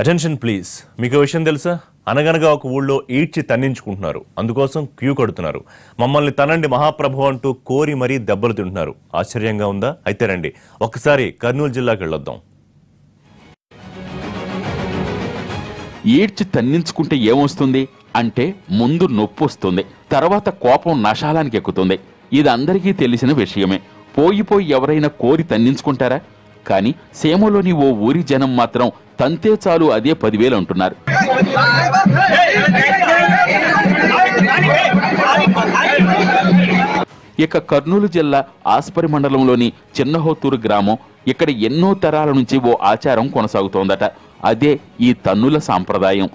Attention please మీకు విషయం తెలుసా? అనగనగా ఒక ఊళ్ళో ఈడ్చి తన్నించుకుంటున్నారు. అందుకోసం క్యూ కడుతున్నారు. మమ్మల్ని తనండి మహాప్రభు అంటూ కోరి మరీ దెబ్బలు తింటున్నారు. ఆశ్చర్యంగా ఉందా? అయితే రండి. ఒకసారి కర్నూలు జిల్లాకి వెళ్ళొద్దాం. ఈడ్చి తన్నించుకుంటే ఏమొస్తుంది? అంటే ముందు నొప్పి వస్తుంది. తర్వాత కోపం నశాలానికి ఎక్కుతుంది. ఇది అందరికీ తెలిసిన విషయమే. పోయి పోయి ఎవరైనా కోరి తన్నించుకుంటారా? కానీ సేమలోని ఓ ఊరి జనం మాత్రం తంతే చాలు అదే పదివేలు అంటున్నారు. ఇక కర్నూలు జిల్లా ఆస్పరి మండలంలోని చిన్నహోతూరు గ్రామం ఇక్కడ ఎన్నో తరాల నుంచి ఓ ఆచారం కొనసాగుతోందట. అదే ఈ తన్నుల సాంప్రదాయం.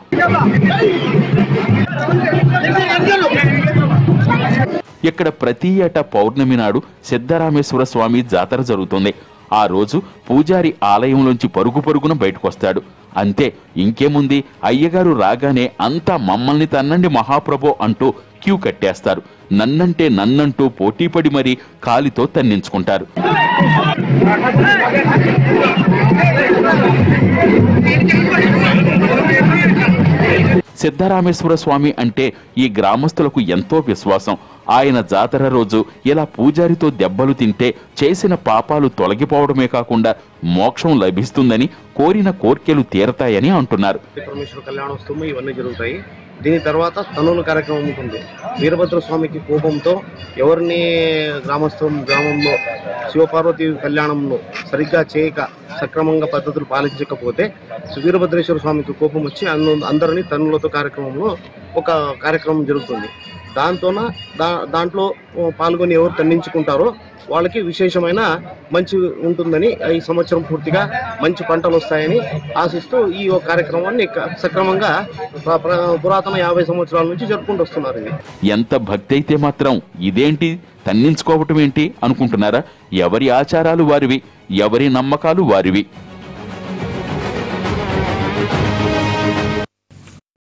ఇక్కడ ప్రతి ఏటా పౌర్ణమి నాడు సిద్ధరామేశ్వర స్వామి జాతర జరుగుతుంది. ఆ రోజు పూజారి ఆలయంలోంచి పరుగు పరుగున బయటకొస్తాడు అంతే ఇంకేముంది అయ్యగారు రాగానే అంతా మమ్మల్ని తన్నండి మహాప్రభో అంటూ క్యూ కట్టేస్తారు నన్నంటే నన్నంటూ పోటీపడి మరీ కాలితో తన్నించుకుంటారు సిద్ధరామేశ్వర స్వామి అంటే ఈ గ్రామస్తులకు ఎంతో విశ్వాసం. ఆయన జాతర రోజు ఇలా పూజారితో దెబ్బలు తింటే చేసిన పాపాలు తొలగిపోవడమే కాకుండా మోక్షం లభిస్తుందని కోరిన కోర్కెలు తీరతాయని అంటున్నారు. పరమేశ్వర కళ్యాణోత్సవం ఇవన్నీ జరుగుతాయి. దీని తర్వాత తనుల కార్యక్రమం ఉంటుంది. వీరభద్ర స్వామికి కోపంతో ఎవరిని గ్రామస్థం గ్రామంలో శివపార్వతి కళ్యాణంలో సరిగ్గా చేయక సక్రమంగా పద్ధతులు పాలించకపోతే వీరభద్రేశ్వర స్వామికి కోపం వచ్చి అందు అందరినీ తనులతో కార్యక్రమంలో ఒక కార్యక్రమం జరుగుతుంది. దాంతోన దా దాంట్లో పాల్గొని ఎవరు తండించుకుంటారో వాళ్ళకి విశేషమైన మంచి ఉంటుందని ఈ సంవత్సరం పూర్తిగా మంచి పంటలు వస్తాయని ఆశిస్తూ ఈ ఒక కార్యక్రమాన్ని సక్రమంగా ప్ర- పురాతన యాభై సంవత్సరాల నుంచి జరుపుకుంటూ వస్తున్నారు ఎంత భక్తి అయితే మాత్రం ఇదేంటి? తన్నించుకోవటం ఏంటి అనుకుంటున్నారా? ఎవరి ఆచారాలు వారివి? ఎవరి నమ్మకాలు వారివి?